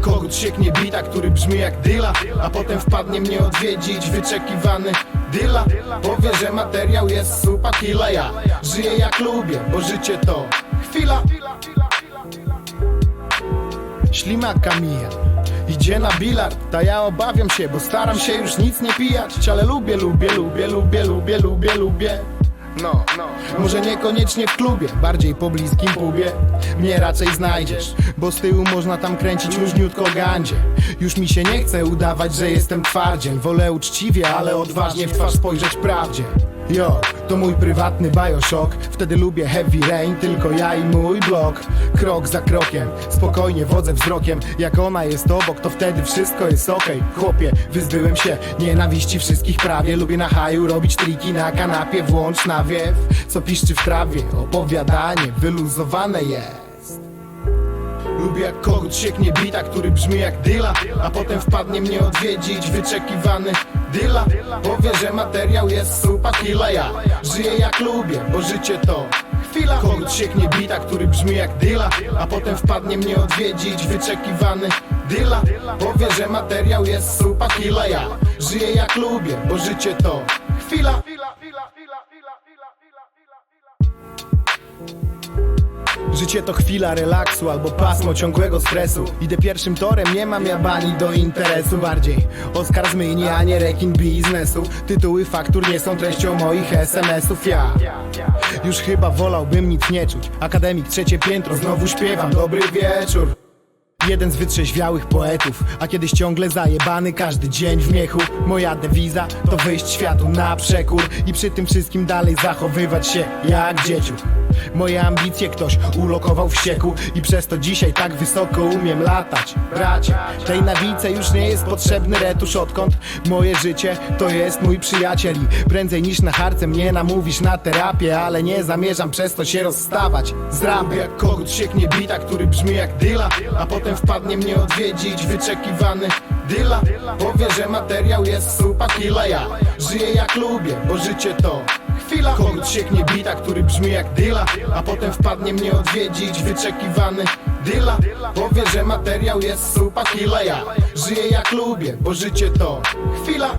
kogut sieknie bita, który brzmi jak dyla A potem wpadnie mnie odwiedzić wyczekiwany dyla Powie, że materiał jest supa killa Ja żyję jak lubię, bo życie to chwila. Ślimaka mija Idzie na bilard, ta ja obawiam się, bo staram się już nic nie pijać. Ale lubię, lubię, lubię, lubię, lubię, lubię, lubię no, no. Może niekoniecznie w klubie, bardziej po bliskim pubie. Mnie raczej znajdziesz, bo z tyłu można tam kręcić luźniutko gandzie. Już mi się nie chce udawać, że jestem twardziel. Wolę uczciwie, ale odważnie w twarz spojrzeć prawdzie Yo, to mój prywatny Bioshock. Wtedy lubię Heavy Rain, tylko ja i mój blok. Krok za krokiem, spokojnie wodzę wzrokiem. Jak ona jest obok, to wtedy wszystko jest okej. Chłopie, wyzbyłem się nienawiści wszystkich prawie. Lubię na haju robić triki na kanapie Włącz nawiew, co piszczy w trawie Opowiadanie wyluzowane jest Lubię jak kogut sieknie bita, który brzmi jak dyla A potem wpadnie mnie odwiedzić wyczekiwany dyla Powie, że materiał jest supa killa Ja żyję jak lubię, bo życie to chwila. Kogut sieknie bita, który brzmi jak dyla A potem wpadnie mnie odwiedzić wyczekiwany dyla Powie, że materiał jest supa killa Ja żyję jak lubię, bo życie to chwila Życie to chwila relaksu albo pasmo ciągłego stresu. Idę pierwszym torem, nie mam ja bani do interesu. Bardziej Oskar zmieni, a nie rekin biznesu. Tytuły faktur nie są treścią moich SMS-ów Ja już chyba wolałbym nic nie czuć. Akademik trzecie piętro, znowu śpiewam. Dobry wieczór. Jeden z wytrzeźwiałych poetów, a kiedyś ciągle zajebany każdy dzień w miechu. Moja dewiza to wyjść światu na przekór I przy tym wszystkim dalej zachowywać się jak dzieciu Moje ambicje ktoś ulokował w sieku I przez to dzisiaj tak wysoko umiem latać. Bracie, tej nawice już nie jest potrzebny retusz Odkąd moje życie to jest mój przyjaciel I prędzej niż na harce mnie namówisz na terapię Ale nie zamierzam przez to się rozstawać. Z rampy Jak kogut sieknie bita, który brzmi jak dyla A potem wpadnie mnie odwiedzić wyczekiwany dyla Powie, że materiał jest supa killa Ja żyję jak lubię, bo życie to chwila Kogut sieknie bita, który brzmi jak dyla A potem wpadnie mnie odwiedzić wyczekiwany dyla Powie, że materiał jest supa killa Ja żyję jak lubię, bo życie to chwila